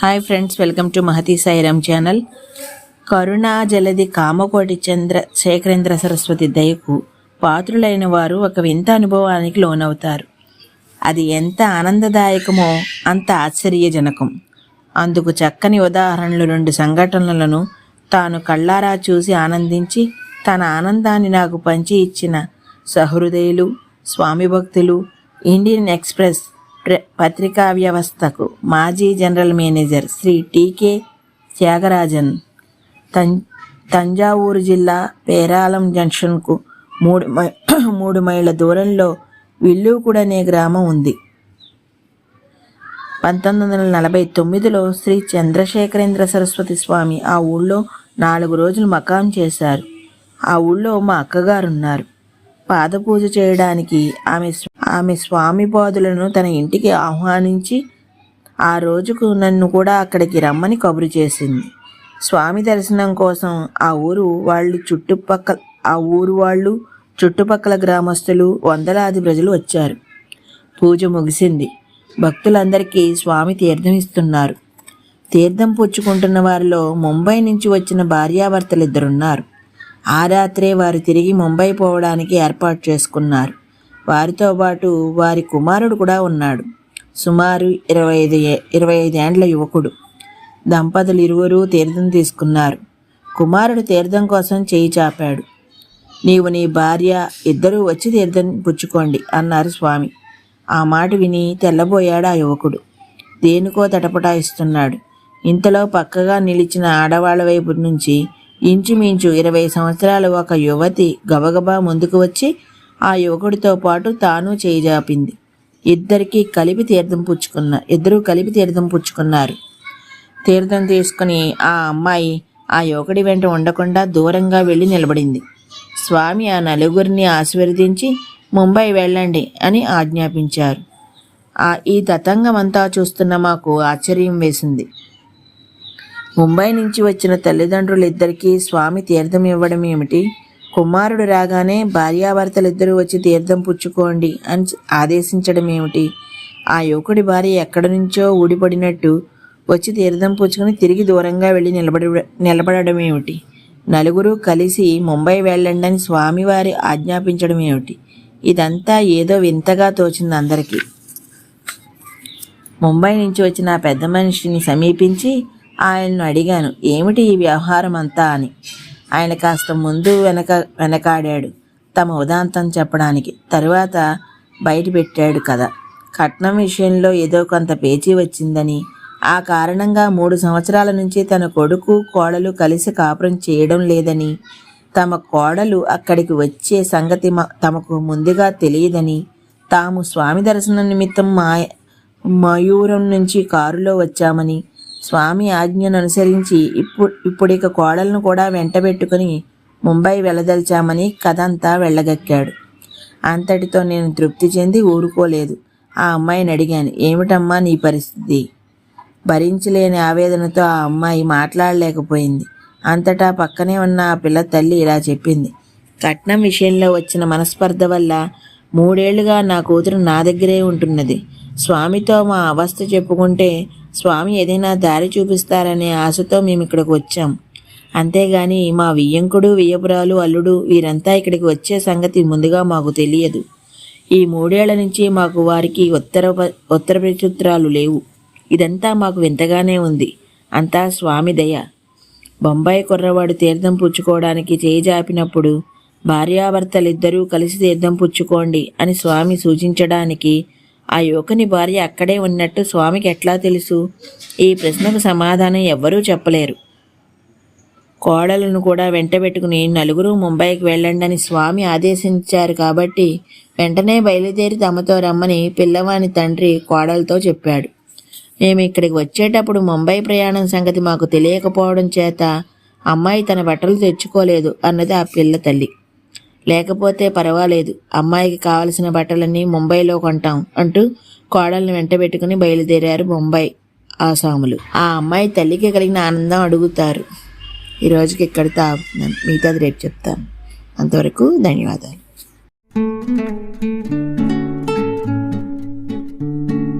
Hi friends welcome to Mahathi Sairam channel కరుణా జలది కామకోటి చంద్ర శేఖరేంద్ర సరస్వతి దయకు పాత్రులైన వారు ఒక వింత అనుభవానికి లోనవుతారు. అది ఎంత ఆనందదాయకమో అంత ఆశ్చర్యజనకం. అందుకు చక్కని ఉదాహరణలు రెండు సంఘటనలను తాను కళ్ళారా చూసి ఆనందించి తన ఆనందాన్ని నాకు పంచి ఇచ్చిన సహృదయులు స్వామి భక్తులు ఇండియన్ ఎక్స్ప్రెస్ పత్రికా వ్యవస్థకు మాజీ general manager Shri T K Thyagarajan తం తంజావూరు జిల్లా పేరాలం జంక్షన్కు మూడు మై మూడు మైళ్ళ దూరంలో విల్లూకుడు అనే గ్రామం ఉంది. పంతొమ్మిది వందల నలభై తొమ్మిదిలో శ్రీ చంద్రశేఖరేంద్ర సరస్వతి స్వామి ఆ ఊళ్ళో నాలుగు రోజులు మకాం చేశారు. ఆ ఊళ్ళో మా అక్కగారు ఉన్నారు పాదపూజ చేయడానికి ఆమె ఆమె స్వామి పాదులను తన ఇంటికి ఆహ్వానించి ఆ రోజుకు నన్ను కూడా అక్కడికి రమ్మని కబురు చేసింది. స్వామి దర్శనం కోసం ఆ ఊరు వాళ్ళు చుట్టుపక్కల ఆ ఊరు వాళ్ళు చుట్టుపక్కల గ్రామస్తులు వందలాది ప్రజలు వచ్చారు. పూజ ముగిసింది. భక్తులందరికీ స్వామి తీర్థం ఇస్తున్నారు. తీర్థం పుచ్చుకుంటున్న వారిలో ముంబై నుంచి వచ్చిన భార్యాభర్తలు ఇద్దరున్నారు ఆ రాత్రే వారు తిరిగి ముంబై పోవడానికి ఏర్పాటు చేసుకున్నారు. వారితో పాటు వారి కుమారుడు కూడా ఉన్నాడు. సుమారు ఇరవై ఐదు ఇరవై ఐదేండ్ల యువకుడు. దంపతులు ఇరువురు తీర్థం తీసుకున్నారు. కుమారుడు తీర్థం కోసం చేయి చాపాడు. నీవు నీ భార్య ఇద్దరూ వచ్చి తీర్థం పుచ్చుకోండి అన్నారు స్వామి. ఆ మాట విని తెల్లబోయాడు ఆ యువకుడు. దేనికో తటపటాయిస్తున్నాడు. ఇంతలో పక్కగా నిలిచిన ఆడవాళ్ళ వైపు నుంచి ఇంచుమించు ఇరవై సంవత్సరాల ఒక యువతి గబగబా ముందుకు వచ్చి ఆ యువకుడితో పాటు తాను చేయిజాపింది. ఇద్దరికీ కలిపి తీర్థం పుచ్చుకున్న ఇద్దరూ కలిపి తీర్థం పుచ్చుకున్నారు. తీర్థం తీసుకుని ఆ అమ్మాయి ఆ యువకుడి వెంట ఉండకుండా దూరంగా వెళ్ళి నిలబడింది. స్వామి ఆ నలుగురిని ఆశీర్వదించి ముంబై వెళ్ళండి అని ఆజ్ఞాపించారు. ఆ ఈ తతంగమంతా చూస్తున్న మాకు ఆశ్చర్యం వేసింది. ముంబై నుంచి వచ్చిన తల్లిదండ్రులిద్దరికీ స్వామి తీర్థం ఇవ్వడం ఏమిటి? కుమారుడు రాగానే భార్యాభర్తలిద్దరూ వచ్చి తీర్థం పుచ్చుకోండి అని ఆదేశించడం ఏమిటి? ఆ యువకుడి భార్య ఎక్కడి నుంచో ఊడిపడినట్టు వచ్చి తీర్థం పుచ్చుకొని తిరిగి దూరంగా వెళ్ళి నిలబడి నిలబడడం ఏమిటి? నలుగురు కలిసి ముంబై వెళ్ళండి అని స్వామివారి ఆజ్ఞాపించడం ఏమిటి? ఇదంతా ఏదో వింతగా తోచింది అందరికీ. ముంబై నుంచి వచ్చిన పెద్ద మనిషిని సమీపించి ఆయనను అడిగాను ఏమిటి ఈ వ్యవహారం అంతా అని. ఆయన కాస్త ముందు వెనక వెనకాడాడు తమ ఉదాంతం చెప్పడానికి. తరువాత బయట పెట్టాడు కదా కట్నం విషయంలో ఏదో కొంత పేచీ వచ్చిందని ఆ కారణంగా మూడు సంవత్సరాల నుంచి తన కొడుకు కోడలు కలిసి కాపురం చేయడం లేదని తమ కోడలు అక్కడికి వచ్చే సంగతి మ- తమకు ముందుగా తెలియదని తాము స్వామి దర్శన నిమిత్తం మా మయూరం నుంచి కారులో వచ్చామని స్వామి ఆజ్ఞను అనుసరించి ఇప్పుడు ఇప్పుడిక కోడలను కూడా వెంటబెట్టుకుని ముంబై వెళ్ళదలిచామని కథంతా వెళ్ళగక్కాడు. అంతటితో నేను తృప్తి చెంది ఊరుకోలేదు. ఆ అమ్మాయిని అడిగాను ఏమిటమ్మా నీ పరిస్థితి? భరించలేని ఆవేదనతో ఆ అమ్మాయి మాట్లాడలేకపోయింది. అంతటా పక్కనే ఉన్న ఆ పిల్ల తల్లి ఇలా చెప్పింది కట్నం విషయంలో వచ్చిన మనస్పర్ధ వల్ల మూడేళ్ళుగా నా కూతురు నా దగ్గరే ఉంటున్నది. స్వామితో మా అవస్థ చెప్పుకుంటే స్వామి ఏదైనా దారి చూపిస్తారనే ఆశతో మేము ఇక్కడికి వచ్చాం. అంతేగాని మా వియ్యంకుడు వియ్యపురాలు అల్లుడు వీరంతా ఇక్కడికి వచ్చే సంగతి ముందుగా మాకు తెలియదు. ఈ మూడేళ్ళ నుంచి మాకు వారికి ఉత్తర ఉత్తర ప్రత్యుత్తరాలు లేవు. ఇదంతా మాకు వింతగానే ఉంది. అంతా స్వామి దయ. బొంబాయి కుర్రవాడు తీర్థం పుచ్చుకోవడానికి చేయి జాపినప్పుడు భార్యాభర్తలిద్దరూ కలిసి తీర్థం పుచ్చుకోండి అని స్వామి సూచించడానికి ఆ యువకుని భార్య అక్కడే ఉన్నట్టు స్వామికి ఎట్లా తెలుసు? ఈ ప్రశ్నకు సమాధానం ఎవ్వరూ చెప్పలేరు. కోడలను కూడా వెంటబెట్టుకుని నలుగురు ముంబైకి వెళ్ళండి అని స్వామి ఆదేశించారు కాబట్టి వెంటనే బయలుదేరి తమతో రమ్మని పిల్లవాని తండ్రి కోడలతో చెప్పాడు. మేము ఇక్కడికి వచ్చేటప్పుడు ముంబై ప్రయాణం సంగతి మాకు తెలియకపోవడం చేత అమ్మాయి తన బట్టలు తెచ్చుకోలేదు అన్నది ఆ పిల్ల తల్లి. లేకపోతే పర్వాలేదు. అమ్మాయికి కావలసిన బట్టలన్నీ ముంబైలో కొంటాం అంటూ కోడల్ని వెంటబెట్టుకుని బయలుదేరారు ముంబై ఆసాములు ఆ అమ్మాయి తల్లికి కలిగిన ఆనందం అడుగుతారు. ఈ రోజుకి ఇక్కడితో ఆపుతున్నాను మిగతాది రేపు చెప్తాను. అంతవరకు ధన్యవాదాలు.